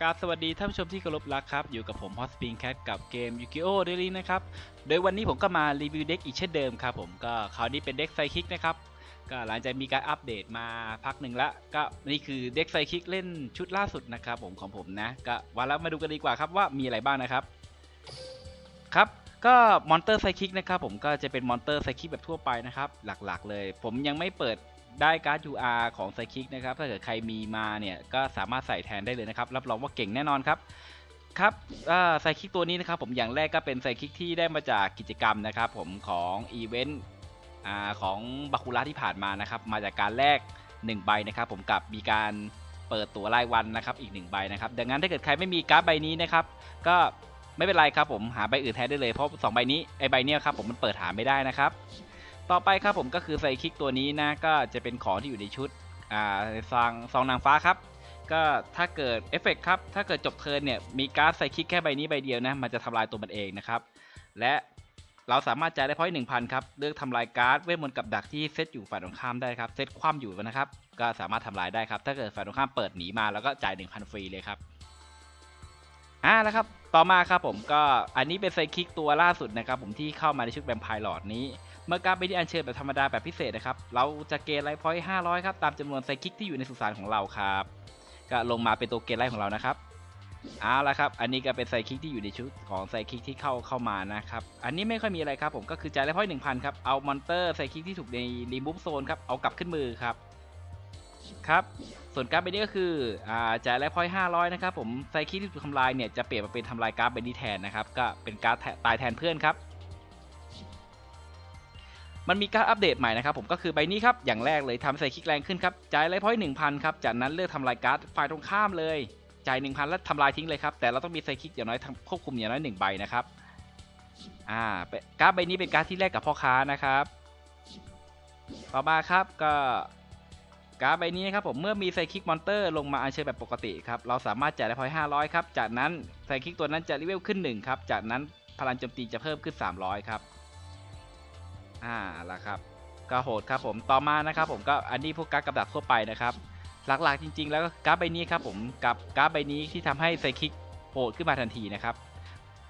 กราบสวัสดีท่านผู้ชมที่เคารพรักครับ อยู่กับผมฮอสปิงแคทกับเกมยูกิโอเดลี่นะครับ โดยวันนี้ผมก็มารีวิวเด็กอีกเช่นเดิมครับผมก็คราวนี้เป็นเด็กไซคิกนะครับ ก็หลังจากมีการอัปเดตมาพักหนึ่งละก็นี่คือเด็กไซคิกเล่นชุดล่าสุดนะครับผมของผมนะก็วันแล้วมาดูกันดีกว่าครับว่ามีอะไรบ้างนะครับครับก็มอนเตอร์ไซคิกนะครับผมก็จะเป็นมอนเตอร์ไซคิกแบบทั่วไปนะครับหลักๆ เลย ผมยังไม่เปิด ได้การ์ด UR ของไซคิกนะครับ ถ้าเกิดใครมีมาเนี่ยก็สามารถใส่แทนได้เลยนะครับ รับรองว่าเก่งแน่นอนครับ ครับไซคิกตัวนี้นะครับผมอย่างแรกก็เป็นไซคิกที่ได้มาจากกิจกรรมนะครับผมของอีเวนต์ของบาคูระที่ผ่านมานะครับ มาจากการแลก1ใบนะครับผมกับมีการเปิดตัวรายวันนะครับอีก1ใบนะครับ ดังนั้นถ้าเกิดใครไม่มีการ์ดใบนี้นะครับ ก็ไม่เป็นไรครับผมหาใบอื่นแทนได้เลยเพราะ2ใบนี้ไอใบเนี้ยครับผมมันเปิดหาไม่ได้นะครับ ต่อไปครับผมก็คือไซคิกตัวนี้นะก็จะเป็นของที่อยู่ในชุดอ่าซองซองนางฟ้าครับก็ถ้าเกิดเอฟเฟกครับถ้าเกิดจบเทิร์นเนี่ยมีการ์ดไซคิกแค่ใบนี้ใบเดียวนะมันจะทำลายตัวมันเองนะครับและเราสามารถจ่ายได้พอยต์หนึ่งพันครับเลือกทำลายการ์ดเวทมนต์กับดักที่เซตอยู่ฝ่ายตรงข้ามได้ครับเซตคว่ำอยู่นะครับก็สามารถทำลายได้ครับถ้าเกิดฝ่ายตรงข้ามเปิดหนีมาแล้วก็จ่าย1,000ฟรีเลยครับอ่าแล้วครับต่อมาครับผมก็อันนี้เป็นไซคิกตัวล่าสุดนะครับผมที่เข้ามาในชุดแวมไพร์หลอดนี้ เมื่อการไปที่อัญเชิญแบบธรรมดาแบบพิเศษนะครับ เราจะเกณฑ์ไลฟ์พอยต์500 ครับ ตามจำนวนไซคิกที่อยู่ในสุสานของเราครับ ก็ลงมาเป็นตัวเกณฑ์ไลฟ์ของเรานะครับ เอาละครับ อันนี้ก็เป็นไซคิกที่อยู่ในชุดของไซคิกที่เข้าเข้ามานะครับ อันนี้ไม่ค่อยมีอะไรครับผม ก็คือจ่ายไลฟ์พอยต์1,000 ครับ เอามอนเตอร์ไซคิกที่ถูกในรีมูฟโซนครับ เอากลับขึ้นมือครับ ครับ ส่วนการ์ดใบนี้ก็คืออ่าจ่ายไลฟ์พอยต์500 นะครับผม ไซคิกที่ถูกทำลายเนี่ยจะเปลี่ยนมาเป็นทำลายการ์ดใบนี้แทนนะครับ ก็เป็นการ์ดตายแทนเพื่อนครับ มันมีการอัปเดตใหม่นะครับผมก็คือใบนี้ครับ อย่างแรกเลยทำใส่คลิกแรงขึ้นครับจ่ายไลฟ์พอยต์หนึ่งพันครับ จากนั้นเลือกทำลายการ์ดฝ่ายตรงข้ามเลยจ่ายหนึ่งพันแล้วทำลายทิ้งเลยครับ แต่เราต้องมีไซคิกอย่างน้อยควบคุมอย่างน้อยหนึ่งใบนะครับอ่าการ์ดใบนี้เป็นการ์ดที่แลกกับพ่อค้านะครับ ต่อมาครับก็การ์ดใบนี้นะครับผมเมื่อมีไซคิกมอนเตอร์ลงมาอัญเชิญแบบปกติครับเราสามารถจ่ายได้พอยต์500ครับจากนั้นไซคิกตัวนั้นจะรีเวลขึ้น1ครับจากนั้นพลังโจมตีจะเพิ่มขึ้น 300ครับ อ่าละครับ ก็โหดครับผมต่อมานะครับผมก็อันนี้พวกการ์ดกับดักทั่วไปนะครับ หลักๆจริง ๆ แล้วก็การ์ดใบนี้ครับผมกับการ์ดใบนี้ที่ทำให้ไซคิกโหดขึ้นมาทันทีนะครับ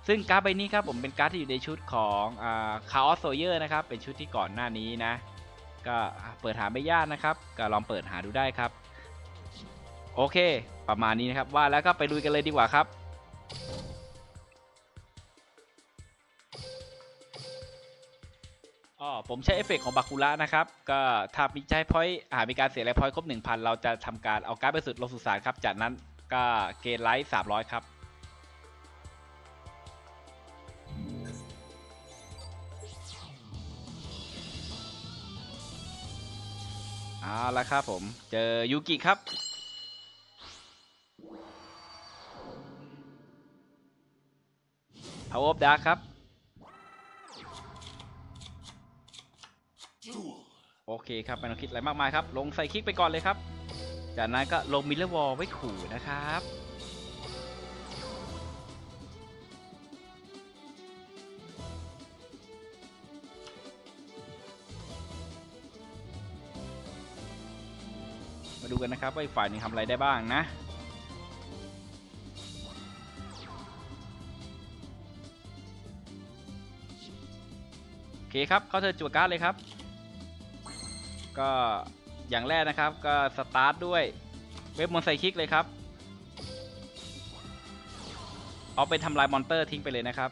ซึ่งการ์ดใบนี้ครับผมเป็นการ์ดที่อยู่ในชุดของอ่าคาออสโซเยอร์นะครับเป็นชุดที่ก่อนหน้านี้นะ ก็เปิดหาไม่ยากนะครับ ก็ลองเปิดหาดูได้ครับ โอเค ประมาณนี้นะครับว่าแล้วก็ไปดูกันเลยดีกว่าครับ อ๋อผมใช้เอฟเฟกของบาคูระนะครับ ก็ถ้ามีใช้พอยต์หามีการเสียไรพอยต์ครบ 1,000 เราจะทำการเอาการ์ดไปสุดลงสุสานครับ จากนั้นก็เกณฑ์ไลท์300 ครับ เอาละครับผม เจอยูกิครับ Power of Dark ครับ เคครับไม่ต้องคิดอะไรมากมายครับ ลงใส่คลิกไปก่อนเลยครับ จากนั้นก็ลงมิลเลอร์วอลไว้ขู่นะครับมาดูกันนะครับว่าอีกฝ่ายนึงทำอะไรได้บ้างนะ โอเคครับ เข้าเธอจั่วการ์ดเลยครับ ก็อย่างแรกนะครับก็สตาร์ทด้วยเว็บมอนไซคิกเลยครับ เอาไปทำลายมอนเตอร์ทิ้งไปเลยนะครับ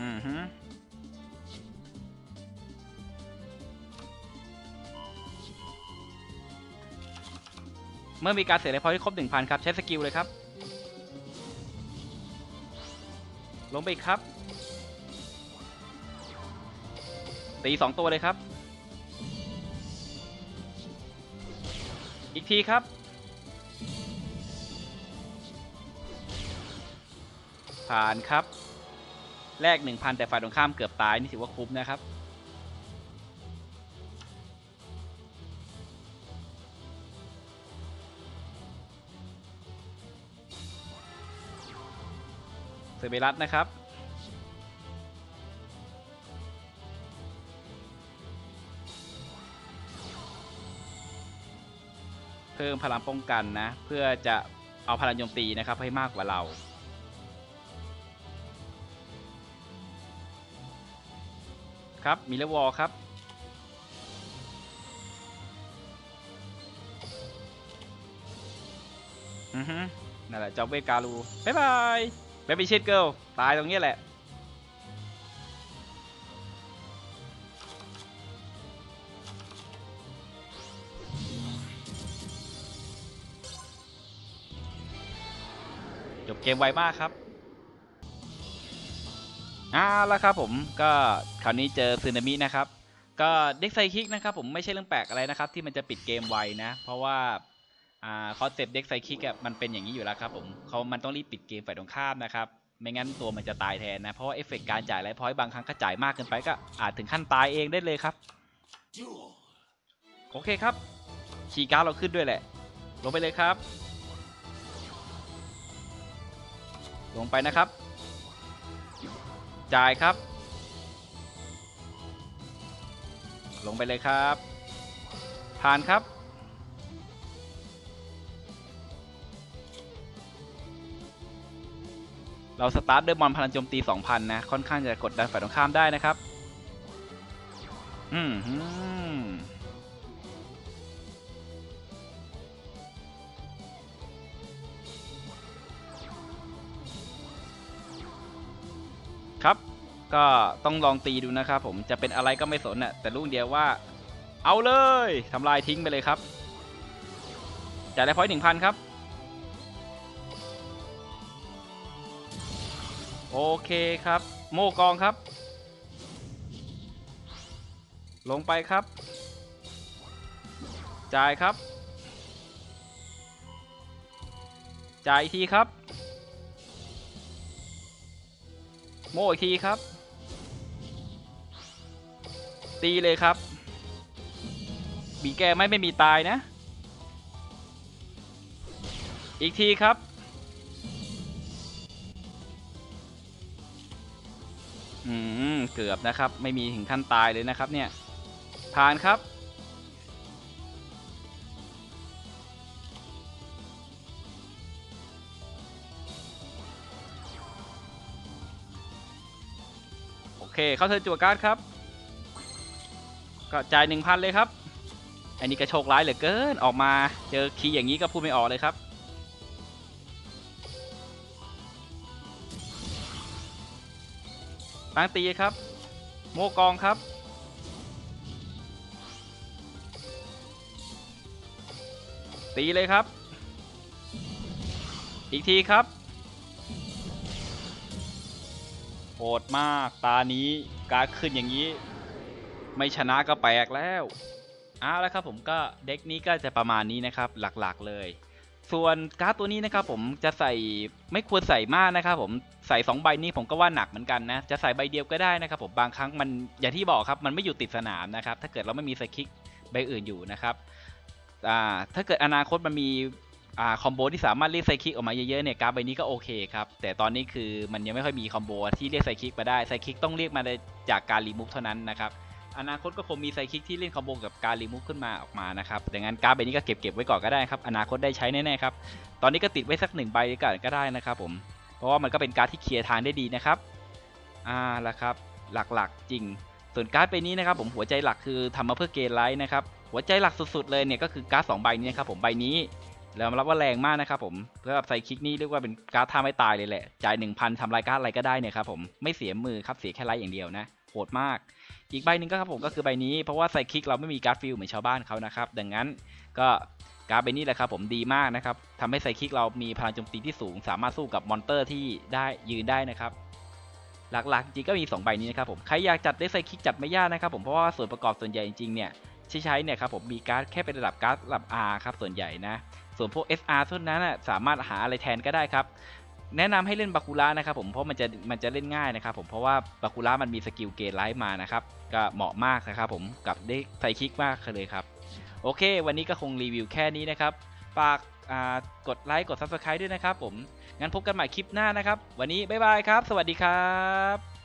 อือฮึเมื่อมีการเสียไรพอยที่ครบ 1,000 ครับ ใช้สกิลเลยครับ ลงไปอีกครับ ตีสองตัวเลยครับ อีกทีครับ ผ่านครับ แลก1,000 แต่ฝ่ายตรงข้ามเกือบตาย นี่ถือว่าคุ้มนะครับ เซเบรัสนะครับ เพิ่มพลังป้องกันนะ เพื่อจะเอาพลังโจมตีนะครับให้มากกว่าเราครับ มิเลวอลครับ อือฮึนั่นแหละจอบเวการู บ๊ายบาย เบบี้ชิดเกิลตายตรงนี้แหละ จบเกมไวมากครับอ่าแล้วครับผมก็คราวนี้เจอซึนามินะครับ ก็เด็กไซคิกนะครับผมไม่ใช่เรื่องแปลกอะไรนะครับ ที่มันจะปิดเกมไวนะ เพราะว่า อ่าคอนเซปต์เด็กไซคิกอะมันเป็นอย่างนี้อยู่แล้วครับผมเขามันต้องรีบปิดเกมฝ่ายตรงข้ามนะครับ ไม่งั้นตัวมันจะตายแทนนะ เพราะว่าเอฟเฟกต์การจ่ายไลฟ์พอยต์บางครั้งก็จ่ายมากเกินไปก็อาจถึงขั้นตายเองได้เลยครับ โอเคครับคีย์การ์ดเราขึ้นด้วยแหละ ลงไปเลยครับ ลงไปนะครับ จ่ายครับ ลงไปเลยครับ ผ่านครับ เราสตาร์ทด้วยบอลพลังโจมตี 2,000 นะ ค่อนข้างจะกดดันฝ่ายตรงข้ามได้นะครับ อืมครับ ก็ต้องลองตีดูนะครับผมจะเป็นอะไรก็ไม่สนน่ะแต่ลูกเดียวว่า เอาเลยทำลายทิ้งไปเลยครับจ่ายได้พอยต์หนึ่งพันครับ โอเคครับ โมกองครับ ลงไปครับ จ่ายครับ จ่ายอีกทีครับ โมอีกทีครับ ตีเลยครับ บีแกไม่ไม่มีตายนะ อีกทีครับ อืมเกือบนะครับ ไม่มีถึงขั้นตายเลยนะครับเนี่ยผ่านครับ โอเค เข้าเทิร์นจั่วการ์ดครับ ก็จ่ายหนึ่งพันเลยครับ อันนี้กระโชคร้ายเหลือเกิน ออกมาเจอคีย์อย่างนี้ก็พูดไม่ออกเลยครับ ตังตีครับ โมกองครับ ตีเลยครับ อีกทีครับโหดมากตานี้การขึ้นอย่างนี้ ไม่ชนะก็แปลกแล้วเอาละครับผมก็เด็กนี้ก็จะประมาณนี้นะครับหลักๆเลย ส่วนการ์ดตัวนี้นะครับผมจะใส่ไม่ควรใส่มากนะครับผมใส่ 2 ใบนี้ผมก็ว่าหนักเหมือนกันนะจะใส่ใบเดียวก็ได้นะครับผมบางครั้งมันอย่างที่บอกครับมันไม่อยู่ติดสนามนะครับถ้าเกิดเราไม่มีสคิกใบอื่นอยู่นะครับถ้าเกิดอนาคตมันมีอคอมโบที่สามารถเรียกไซคิกออกมาเยอะๆเนี่ยการ์ดใบนี้ก็โอเคครับแต่ตอนนี้คือมันยังไม่ค่อยมีคอมโบที่เรียกไซคิกมาได้ไซคิกต้องเรียกมาจากการรีมูฟเท่านั้นนะครับ อนาคตก็คงมีไซคิกที่เล่นคอมโบกับการรีมูฟขึ้นมาออกมานะครับดังนั้นการ์ดใบนี้ก็เก็บเก็บไว้ก่อนก็ได้ครับ อนาคตได้ใช้แน่ๆครับ ตอนนี้ก็ติดไว้สักหนึ่งใบก่อนก็ได้นะครับผม เพราะว่ามันก็เป็นการ์ดที่เคลียร์ทางได้ดีนะครับ อ่าละครับ หลักๆจริง ส่วนการ์ดใบนี้นะครับผมหัวใจหลักคือทำมาเพื่อเกณฑ์ไลท์นะครับ หัวใจหลักสุดๆเลยเนี่ยก็คือการ์ดสองใบนี้นะครับผม ใบนี้แล้วรับว่าแรงมากนะครับผมเพื่อแบบใส่คิกนี่เรียกว่าเป็นการ์ดท่าไม่ตายเลยแหละ จ่าย1,000ทำลายการ์ดอะไรก็ได้เนี่ยครับผม ไม่เสียมือครับ เสียแค่ไลท์อย่างเดียวนะ โหดมาก อีกใบหนึ่งก็ครับผมก็คือใบนี้เพราะว่าใส่คลิกเราไม่มีการ์ดฟิลเหมือนชาวบ้านเขานะครับ ดังนั้นก็การ์ดใบนี้แหละครับผมดีมากนะครับทำให้ไซคิกเรามีพลังโจมตีที่สูง สามารถสู้กับมอนเตอร์ที่ได้ยืนได้นะครับหลักๆจริงก็มี 2 ใบนี้นะครับผมใครอยากจัดได้ไซคิกจัดไม่ยากนะครับผมเพราะว่าส่วนประกอบส่วนใหญ่จริงๆเนี่ยที่ใช้เนี่ยครับผมมีการ์ดแค่เป็นระดับการ์ดระดับ R ครับส่วนใหญ่นะ ส่วนพวก SR เท่านั้นนะสามารถหาอะไรแทนก็ได้ครับ แนะนำให้เล่นบาคูล่านะครับผมเพราะมันจะมันจะเล่นง่ายนะครับผมเพราะว่าบาคูล่ามันมีสกิลเกรไลท์มานะครับก็เหมาะมากนะครับผมกับได้ไทคิกมากเลยครับ โอเค วันนี้ก็คงรีวิวแค่นี้นะครับฝากกดไลค์กด Subscribe ด้วยนะครับผมงั้นพบกันใหม่คลิปหน้านะครับ วันนี้บ๊ายบายครับ สวัสดีครับ